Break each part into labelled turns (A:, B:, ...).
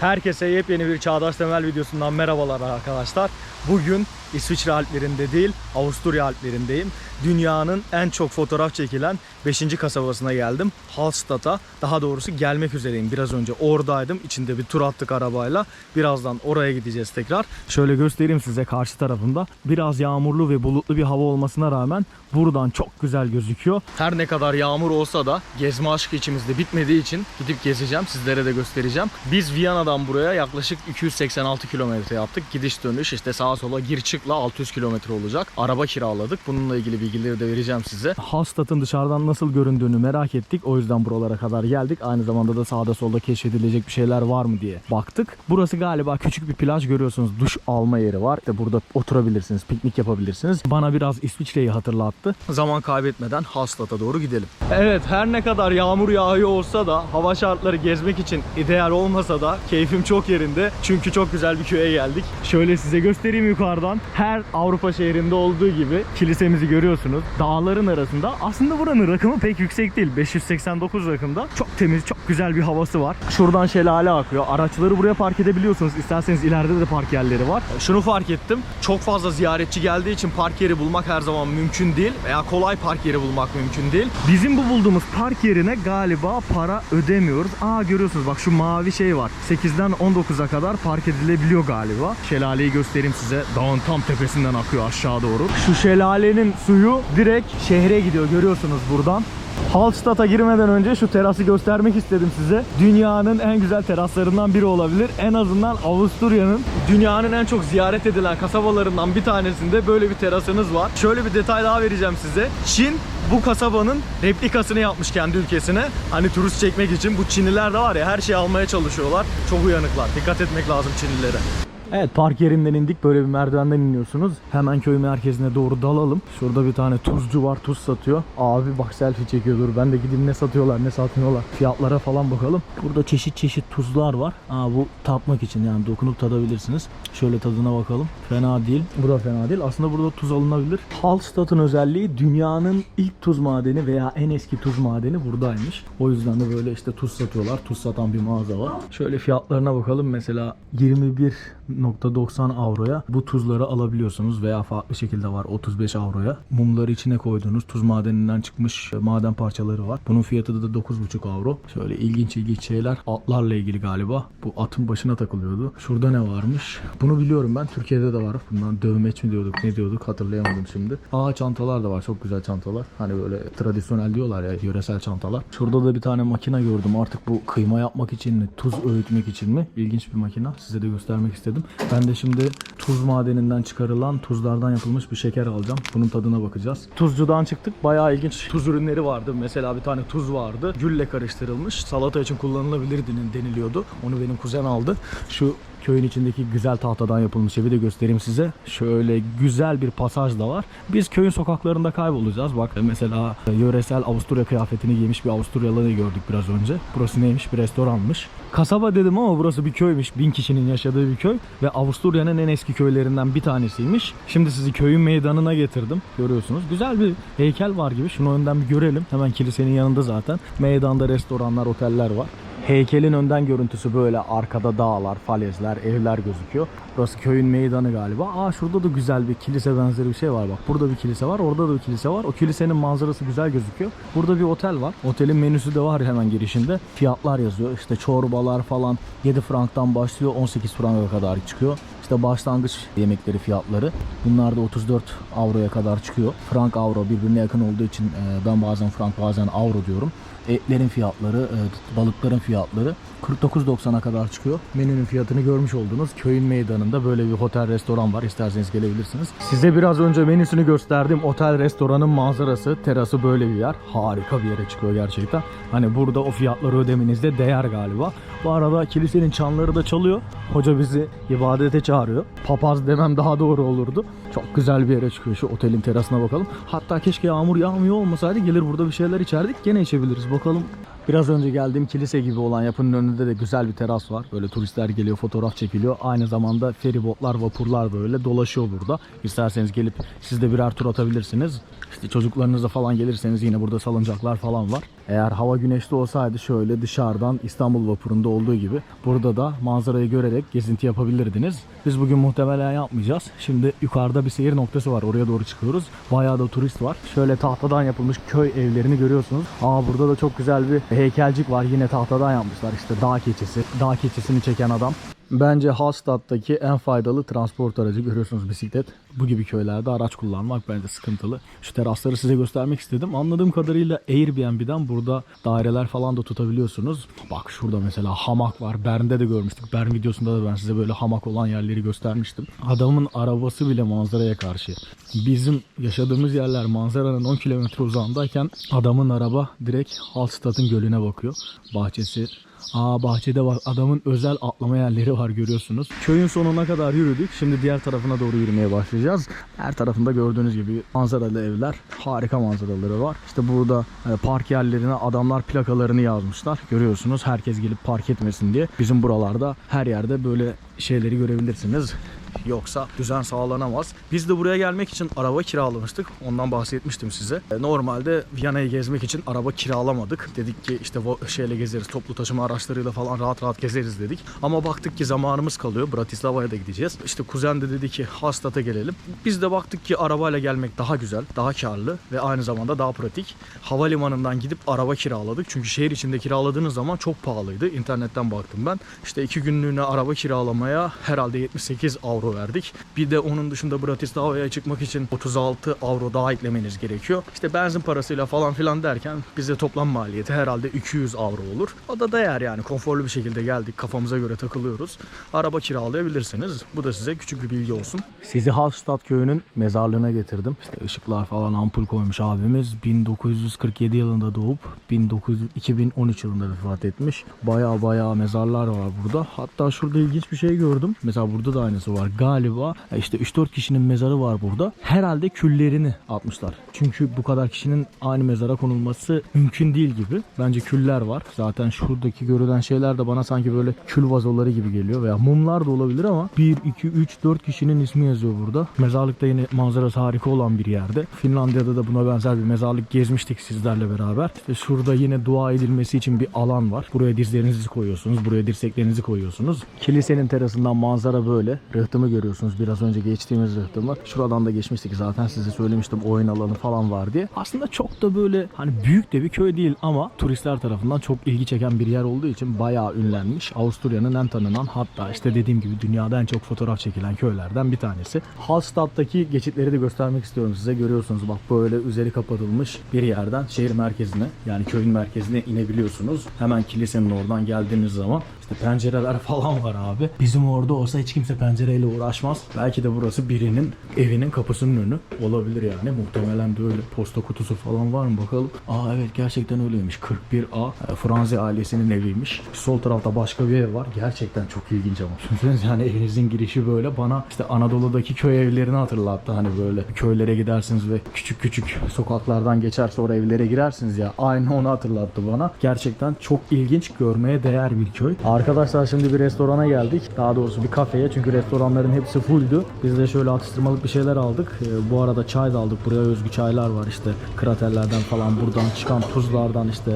A: Herkese yepyeni bir Çağdaş Temel videosundan merhabalar arkadaşlar. Bugün İsviçre Alplerinde değil, Avusturya Alplerindeyim. Dünyanın en çok fotoğraf çekilen 5. kasabasına geldim. Hallstatt'a. Daha doğrusu gelmek üzereyim. Biraz önce oradaydım. İçinde bir tur attık arabayla. Birazdan oraya gideceğiz tekrar. Şöyle göstereyim size karşı tarafında. Biraz yağmurlu ve bulutlu bir hava olmasına rağmen buradan çok güzel gözüküyor. Her ne kadar yağmur olsa da gezme aşkı içimizde bitmediği için gidip gezeceğim. Sizlere de göstereceğim. Biz Viyana'dan buraya yaklaşık 286 kilometre yaptık. Gidiş dönüş işte sağa sola gir çıkla 600 kilometre olacak. Araba kiraladık. Bununla ilgili bilgileri de vereceğim size. Hallstatt'ın dışarıdan nasıl göründüğünü merak ettik. O yüzden buralara kadar geldik. Aynı zamanda da sağda solda keşfedilecek bir şeyler var mı diye baktık. Burası galiba küçük bir plaj görüyorsunuz. Duş alma yeri var. İşte burada oturabilirsiniz, piknik yapabilirsiniz. Bana biraz İsviçre'yi hatırlattı. Zaman kaybetmeden Hallstatt'a doğru gidelim. Evet her ne kadar yağmur yağıyor olsa da hava şartları gezmek için ideal olmasa da keyfim çok yerinde. Çünkü çok güzel bir köye geldik. Şöyle size göstereyim yukarıdan. Her Avrupa şehrinde olduğu gibi kilisemizi görüyorsunuz. Dağların arasında. Aslında buranın rakımı pek yüksek değil. 589 rakımda. Çok temiz, çok güzel bir havası var. Şuradan şelale akıyor. Araçları buraya park edebiliyorsunuz. İsterseniz ileride de park yerleri var. Şunu fark ettim. Çok fazla ziyaretçi geldiği için park yeri bulmak her zaman mümkün değil. Veya kolay park yeri bulmak mümkün değil. Bizim bu bulduğumuz park yerine galiba para ödemiyoruz. Aa görüyorsunuz bak şu mavi şey var. 8'den 19'a kadar park edilebiliyor galiba. Şelaleyi göstereyim size. Dağın tam tepesinden akıyor aşağı doğru. Şu şelalenin suyu direkt şehre gidiyor görüyorsunuz buradan. Hallstatt'a girmeden önce şu terası göstermek istedim size. Dünyanın en güzel teraslarından biri olabilir. En azından Avusturya'nın dünyanın en çok ziyaret edilen kasabalarından bir tanesinde böyle bir terasınız var. Şöyle bir detay daha vereceğim size. Çin bu kasabanın replikasını yapmış kendi ülkesine. Hani turist çekmek için bu Çinliler de var ya her şeyi almaya çalışıyorlar. Çok uyanıklar. Dikkat etmek lazım Çinlilere. Evet park yerinden indik böyle bir merdivenden iniyorsunuz. Hemen köy merkezine doğru dalalım. Şurada bir tane tuzcu var tuz satıyor. Abi bak selfie çekiyordur. Ben de gideyim ne satıyorlar ne satmıyorlar. Fiyatlara falan bakalım. Burada çeşit çeşit tuzlar var. Aa, bu tatmak için yani dokunup tadabilirsiniz. Şöyle tadına bakalım. Fena değil. Bu da fena değil. Aslında burada tuz alınabilir. Hallstatt'ın özelliği dünyanın ilk tuz madeni veya en eski tuz madeni buradaymış. O yüzden de böyle işte tuz satıyorlar. Tuz satan bir mağaza var. Şöyle fiyatlarına bakalım. Mesela 21.90 avroya bu tuzları alabiliyorsunuz veya farklı şekilde var 35 avroya. Mumları içine koyduğunuz tuz madeninden çıkmış maden parçaları var. Bunun fiyatı da 9.5 avro. Şöyle ilginç ilginç şeyler. Atlarla ilgili galiba. Bu atın başına takılıyordu. Şurada ne varmış? Bunu biliyorum ben. Türkiye'de de var. Bundan dövmeç mi diyorduk ne diyorduk hatırlayamadım şimdi. Aa çantalar da var. Çok güzel çantalar. Hani böyle tradisyonel diyorlar ya yöresel çantalar. Şurada da bir tane makine gördüm. Artık bu kıyma yapmak için mi? Tuz öğütmek için mi? İlginç bir makine. Size de göstermek istedim. Ben de şimdi tuz madeninden çıkarılan tuzlardan yapılmış bir şeker alacağım. Bunun tadına bakacağız. Tuzcudan çıktık. Bayağı ilginç tuz ürünleri vardı. Mesela bir tane tuz vardı. Gülle karıştırılmış. Salata için kullanılabilir deniliyordu. Onu benim kuzen aldı. Şu köyün içindeki güzel tahtadan yapılmış evi de göstereyim size. Şöyle güzel bir pasaj da var. Biz köyün sokaklarında kaybolacağız. Bak mesela yöresel Avusturya kıyafetini giymiş bir Avusturyalı'yı gördük biraz önce. Burası neymiş? Bir restoranmış. Kasaba dedim ama burası bir köymüş. Bin kişinin yaşadığı bir köy. Ve Avusturya'nın en eski köylerinden bir tanesiymiş. Şimdi sizi köyün meydanına getirdim. Görüyorsunuz. Güzel bir heykel var gibi. Şunu önden bir görelim. Hemen kilisenin yanında zaten. Meydanda restoranlar, oteller var. Heykelin önden görüntüsü böyle arkada dağlar, falezler, evler gözüküyor. Burası köyün meydanı galiba. Aa şurada da güzel bir kilise benzeri bir şey var bak. Burada bir kilise var, orada da bir kilise var. O kilisenin manzarası güzel gözüküyor. Burada bir otel var. Otelin menüsü de var hemen girişinde. Fiyatlar yazıyor. İşte çorbalar falan 7 franktan başlıyor 18 franka kadar çıkıyor. İşte başlangıç yemekleri fiyatları. Bunlar da 34 avroya kadar çıkıyor. Frank avro birbirine yakın olduğu için e, ben bazen frank bazen avro diyorum. Etlerin fiyatları, e, balıkların fiyatları 49.90'a kadar çıkıyor. Menünün fiyatını görmüş oldunuz. Köyün meydanında böyle bir otel restoran var. İsterseniz gelebilirsiniz. Size biraz önce menüsünü gösterdim. Otel restoranın manzarası, terası böyle bir yer. Harika bir yere çıkıyor gerçekten. Hani burada o fiyatları ödemenizde değer galiba. Bu arada kilisenin çanları da çalıyor. Hoca bizi ibadete çağırıyor. Papaz demem daha doğru olurdu. Çok güzel bir yere çıkıyor. Şu otelin terasına bakalım. Hatta keşke yağmur yağmıyor olmasaydı gelir burada bir şeyler içerdik. Gene içebiliriz. Bakalım Biraz önce geldiğim kilise gibi olan yapının önünde de güzel bir teras var. Böyle turistler geliyor, fotoğraf çekiliyor. Aynı zamanda feribotlar, vapurlar böyle dolaşıyor burada. İsterseniz gelip siz de birer tur atabilirsiniz. İşte çocuklarınızla falan gelirseniz yine burada salıncaklar falan var. Eğer hava güneşli olsaydı şöyle dışarıdan İstanbul vapurunda olduğu gibi burada da manzarayı görerek gezinti yapabilirdiniz. Biz bugün muhtemelen yapmayacağız. Şimdi yukarıda bir seyir noktası var. Oraya doğru çıkıyoruz. Bayağı da turist var. Şöyle tahtadan yapılmış köy evlerini görüyorsunuz. Aa burada da çok güzel bir heykelcik var. Yine tahtadan yapmışlar. İşte dağ keçisi. Dağ keçisini çeken adam. Bence Hallstatt'taki en faydalı transport aracı görüyorsunuz bisiklet. Bu gibi köylerde araç kullanmak bence sıkıntılı. Şu terasları size göstermek istedim. Anladığım kadarıyla Airbnb'den burada daireler falan da tutabiliyorsunuz. Bak şurada mesela hamak var. Bern'de de görmüştük. Bern videosunda da ben size böyle hamak olan yerleri göstermiştim. Adamın arabası bile manzaraya karşı. Bizim yaşadığımız yerler manzaranın 10 kilometre uzağındayken adamın araba direkt Hallstatt'ın gölüne bakıyor. Bahçesi Aa bahçede var. Adamın özel atlama yerleri var görüyorsunuz. Köyün sonuna kadar yürüdük. Şimdi diğer tarafına doğru yürümeye başlayacağız. Her tarafında gördüğünüz gibi manzaralı evler. Harika manzaraları var. İşte burada e, park yerlerine adamlar plakalarını yazmışlar. Görüyorsunuz herkes gelip park etmesin diye. Bizim buralarda her yerde böyle şeyleri görebilirsiniz. Yoksa düzen sağlanamaz. Biz de buraya gelmek için araba kiralamıştık. Ondan bahsetmiştim size. E, Normalde Viyana'yı gezmek için araba kiralamadık. Dedik ki işte şeyle gezeriz, toplu taşıma araçlarıyla falan rahat rahat gezeriz dedik. Ama baktık ki zamanımız kalıyor. Bratislava'ya da gideceğiz. İşte kuzen de dedi ki Hastat'a gelelim. Biz de baktık ki arabayla gelmek daha güzel, daha karlı ve aynı zamanda daha pratik. Havalimanından gidip araba kiraladık. Çünkü şehir içinde kiraladığınız zaman çok pahalıydı. İnternetten baktım ben. İşte iki günlüğüne araba kiralamaya herhalde 78 avro verdik. Bir de onun dışında Bratislava'ya çıkmak için 36 avro daha eklemeniz gerekiyor. İşte benzin parasıyla falan filan derken bize toplam maliyeti herhalde 200 avro olur. O da değer yani konforlu bir şekilde geldik kafamıza göre takılıyoruz. Araba kiralayabilirsiniz. Bu da size küçük bir bilgi olsun. Sizi Hallstatt köyünün mezarlığına getirdim. İşte ışıklar falan ampul koymuş abimiz. 1947 yılında doğup 1900, 2013 yılında vefat etmiş. Baya baya mezarlar var burada. Hatta şurada ilginç bir şey gördüm. Mesela burada da aynısı var. Galiba e, işte 3-4 kişinin mezarı var burada. Herhalde küllerini atmışlar. Çünkü bu kadar kişinin aynı mezara konulması mümkün değil gibi. Bence küller var. Zaten şuradaki görülen şeyler de bana sanki böyle kül vazoları gibi geliyor. Veya mumlar da olabilir ama 1, 2, 3, 4 kişinin ismi yazıyor burada. Mezarlıkta yine manzarası harika olan bir yerde. Finlandiya'da da buna benzer bir mezarlık gezmiştik sizlerle beraber. İşte şurada yine dua edilmesi için bir alan var. Buraya dizlerinizi koyuyorsunuz. Buraya dirseklerinizi koyuyorsunuz. Kilisenin terasından manzara böyle. Rıhtımı görüyorsunuz. Biraz önce geçtiğimiz rıhtımı. Şuradan da geçmiştik zaten size söylemiştim oyun alanı falan var diye. Aslında çok da böyle hani büyük de bir köy değil ama turistler tarafından çok ilgi çeken bir yer olduğu için bayağı ünlenmiş. Avusturya'nın en tanınan hatta işte dediğim gibi dünyada en çok fotoğraf çekilen köylerden bir tanesi. Hallstatt'taki geçitleri de göstermek istiyorum size. Görüyorsunuz bak böyle üzeri kapatılmış bir yerden şehir merkezine yani köyün merkezine inebiliyorsunuz. Hemen kilisenin oradan geldiğiniz zaman işte pencereler falan var abi. Bizim orada olsa hiç kimse pencereyle uğraşmaz. Belki de burası birinin evinin kapısının önü olabilir yani. Muhtemelen de öyle. Posta kutusu falan var mı bakalım. Aa evet gerçekten öyleymiş. 41A e, Franzi ailesinin eviymiş. Sol tarafta başka bir ev var. Gerçekten çok ilginç ama. Düşünsenize yani evinizin girişi böyle bana işte Anadolu'daki köy evlerini hatırlattı. Hani böyle köylere gidersiniz ve küçük küçük sokaklardan geçer sonra evlere girersiniz ya. Aynı onu hatırlattı bana. Gerçekten çok ilginç görmeye değer bir köy. Arkadaşlar şimdi bir restorana geldik. Daha doğrusu bir kafeye çünkü restoranların hepsi fulldü. Biz de şöyle atıştırmalık bir şeyler aldık. Ee, bu arada çay da aldık. Buraya özgü çaylar var işte kraterlerden falan buradan çıkan tuzlardan işte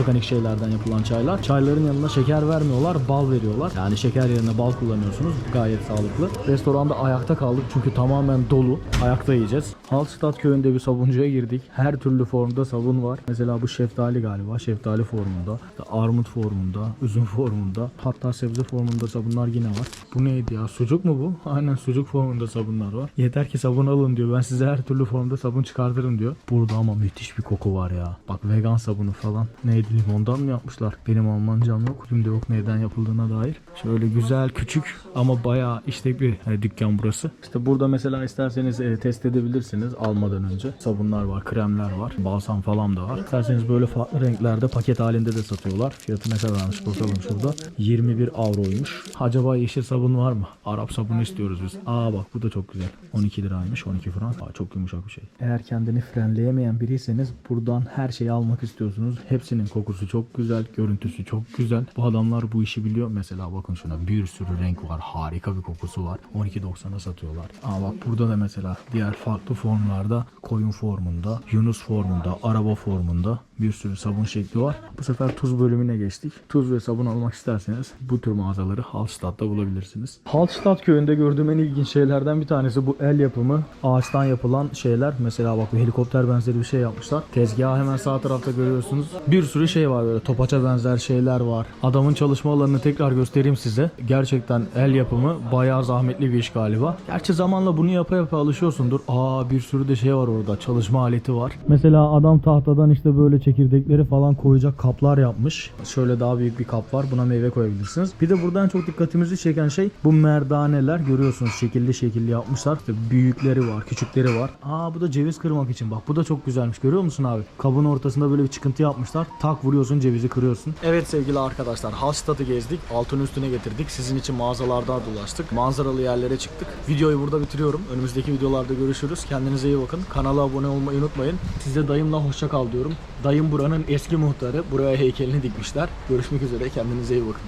A: organik şeylerden yapılan çaylar. Çayların yanına şeker vermiyorlar, bal veriyorlar. Yani şeker yerine bal kullanıyorsunuz. Gayet sağlıklı. Restoranda ayakta kaldık çünkü tamamen dolu. Ayakta yiyeceğiz. Hallstatt köyünde bir sabuncuya girdik. Her türlü formda sabun var. Mesela bu şeftali galiba. Şeftali formunda. armut formunda. Üzüm formunda. Hatta sebze formunda sabunlar yine var. Bu neydi ya? Sucuk mu bu? Aynen sucuk formunda sabunlar var. Yeter ki sabun alın diyor. Ben size her türlü formda sabun çıkartırım diyor. Burada ama müthiş bir koku var ya. Bak vegan sabunu falan. Neydi limondan mı yapmışlar? Benim Almancam yok. Şimdi yok neyden yapıldığına dair. Şöyle güzel küçük ama bayağı işlek bir e, dükkan burası. İşte burada mesela isterseniz e, test edebilirsiniz almadan önce. Sabunlar var, kremler var, balsam falan da var. İsterseniz böyle farklı renklerde paket halinde de satıyorlar. Fiyatı ne kadarmış bakalım şurada. 21 avroymuş. Acaba yeşil sabun var mı? Arap sabunu istiyoruz biz. Aa bak bu da çok güzel. 12 liraymış 12 frank. Aa, çok yumuşak bir şey. Eğer kendini frenleyemeyen biriyseniz buradan her şeyi almak istiyorsunuz. Hepsinin kokusu çok güzel. Görüntüsü çok güzel. Bu adamlar bu işi biliyor. Mesela bakın şuna bir sürü renk var. Harika bir kokusu var. 12.90'a satıyorlar. Aa bak burada da mesela diğer farklı formlarda koyun formunda, yunus formunda, araba formunda bir sürü sabun şekli var. Bu sefer tuz bölümüne geçtik. Tuz ve sabun almak isterseniz bu tür mağazaları Hallstatt'ta bulabilirsiniz. Hallstatt köyünde gördüğüm en ilginç şeylerden bir tanesi bu el yapımı ağaçtan yapılan şeyler. Mesela bak bir helikopter benzeri bir şey yapmışlar. Tezgahı hemen sağ tarafta görüyorsunuz. Bir sürü şey var böyle topaça benzer şeyler var. Adamın çalışma alanını tekrar göstereyim size. Gerçekten el yapımı bayağı zahmetli bir iş galiba. Gerçi zamanla bunu yapa yapa alışıyorsundur. Aa bir sürü de şey var orada. Çalışma aleti var. Mesela adam tahtadan işte böyle çekirdekleri falan koyacak kaplar yapmış. Şöyle daha büyük bir kap var. Buna meyve koyabilirsiniz. Bir de buradan çok dikkatimizi çeken şey bu merdaneler görüyorsunuz şekilli şekilli yapmışlar. İşte büyükleri var, küçükleri var. Aa bu da ceviz kırmak için bak. Bu da çok güzelmiş. Görüyor musun abi? Kabın ortasında böyle bir çıkıntı yapmışlar. Tak vuruyorsun cevizi kırıyorsun. Evet sevgili arkadaşlar Hallstatt'ı gezdik. Altın üstüne getirdik. Sizin için mağazalarda dolaştık. Manzaralı yerlere çıktık. Videoyu burada bitiriyorum. Önümüzdeki videolarda görüşürüz. Kendinize iyi bakın. Kanala abone olmayı unutmayın. Size dayımla hoşça kal diyorum. Dayım buranın eski muhtarı. Buraya heykelini dikmişler. Görüşmek üzere. Kendinize iyi bakın.